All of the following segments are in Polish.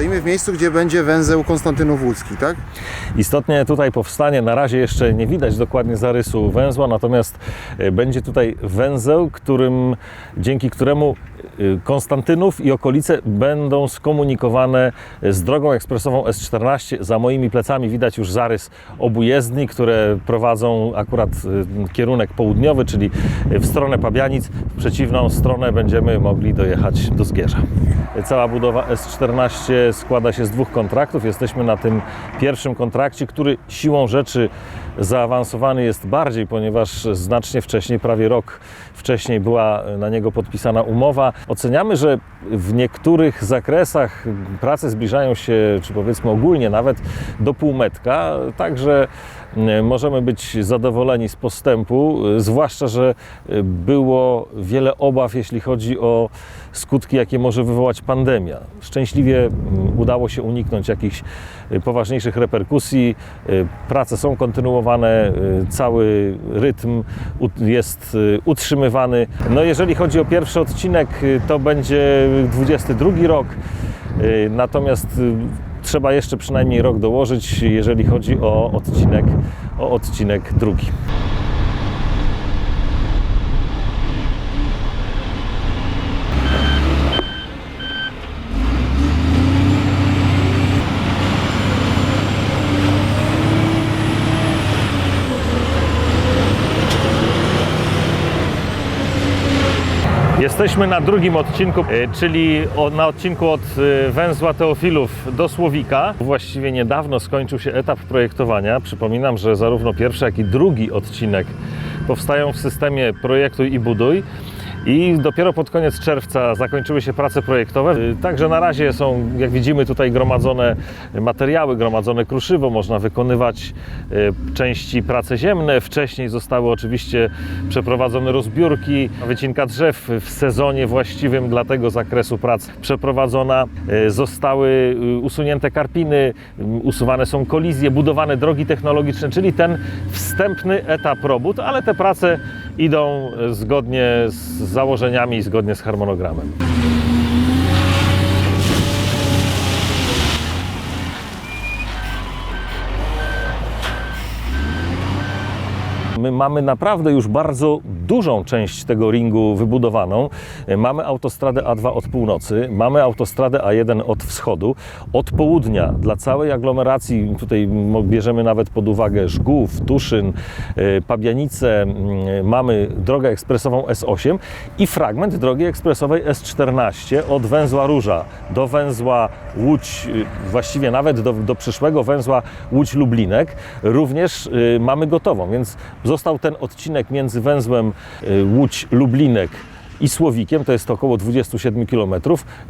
Stoimy w miejscu, gdzie będzie węzeł Konstantynów Łódzki, tak? Istotnie tutaj powstanie, na razie jeszcze nie widać dokładnie zarysu węzła, natomiast e, będzie tutaj węzeł, którym, dzięki któremu Konstantynów i okolice będą skomunikowane z drogą ekspresową S14. Za moimi plecami widać już zarys obu jezdni, które prowadzą akurat e, kierunek południowy, czyli w stronę Pabianic. W przeciwną stronę będziemy mogli dojechać do Zgierza. Cała budowa S14 składa się z dwóch kontraktów. Jesteśmy na tym pierwszym kontrakcie, który siłą rzeczy zaawansowany jest bardziej, ponieważ znacznie wcześniej, prawie rok wcześniej była na niego podpisana umowa. Oceniamy, że w niektórych zakresach prace zbliżają się, czy powiedzmy ogólnie nawet do półmetka, także możemy być zadowoleni z postępu, zwłaszcza, że e, było wiele obaw, jeśli chodzi o skutki, jakie może wywołać pandemia. Szczęśliwie udało się uniknąć jakichś e, poważniejszych reperkusji. E, Prace są kontynuowane, cały rytm jest utrzymywany. No jeżeli chodzi o pierwszy odcinek, to będzie 22 rok, e, natomiast e, trzeba jeszcze przynajmniej rok dołożyć, jeżeli chodzi o odcinek, o odcinek drugi. Jesteśmy na drugim odcinku, e, czyli na odcinku od e, węzła Teofilów do Słowika. Właściwie niedawno skończył się etap projektowania. Przypominam, że zarówno pierwszy, jak i drugi odcinek powstają w systemie projektuj i buduj. I dopiero pod koniec czerwca zakończyły się prace projektowe. Y, Także na razie są, jak widzimy, tutaj gromadzone materiały, gromadzone kruszywo. Można wykonywać y, części prace ziemne. Wcześniej zostały oczywiście przeprowadzone rozbiórki, wycinka drzew w sezonie właściwym dla tego zakresu prac przeprowadzona. Y, Zostały usunięte karpiny, usuwane są kolizje, budowane drogi technologiczne, czyli ten wstępny etap robót, ale te prace idą zgodnie z założeniami i zgodnie z harmonogramem. My mamy naprawdę już bardzo dużą część tego ringu wybudowaną. Mamy autostradę A2 od północy, mamy autostradę A1 od wschodu. Od południa dla całej aglomeracji, tutaj bierzemy nawet pod uwagę Żgów, Tuszyn, y, Pabianice, mamy drogę ekspresową S8 i fragment drogi ekspresowej S14 od węzła Róża do węzła Łódź, y, właściwie nawet do, do przyszłego węzła Łódź-Lublinek, również mamy gotową, więc został ten odcinek między węzłem y, Łódź-Lublinek i Słowikiem, to jest około 27 km,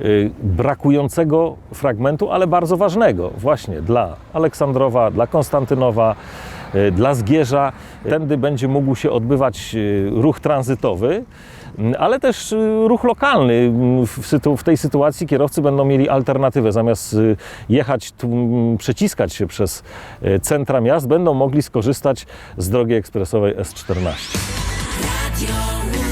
y, brakującego fragmentu, ale bardzo ważnego właśnie dla Aleksandrowa, dla Konstantynowa, y, dla Zgierza. Tędy będzie mógł się odbywać ruch tranzytowy, m, ale też ruch lokalny. M, W, tej sytuacji kierowcy będą mieli alternatywę. Zamiast jechać, tu, m, przeciskać się przez centra miast, będą mogli skorzystać z drogi ekspresowej S14. your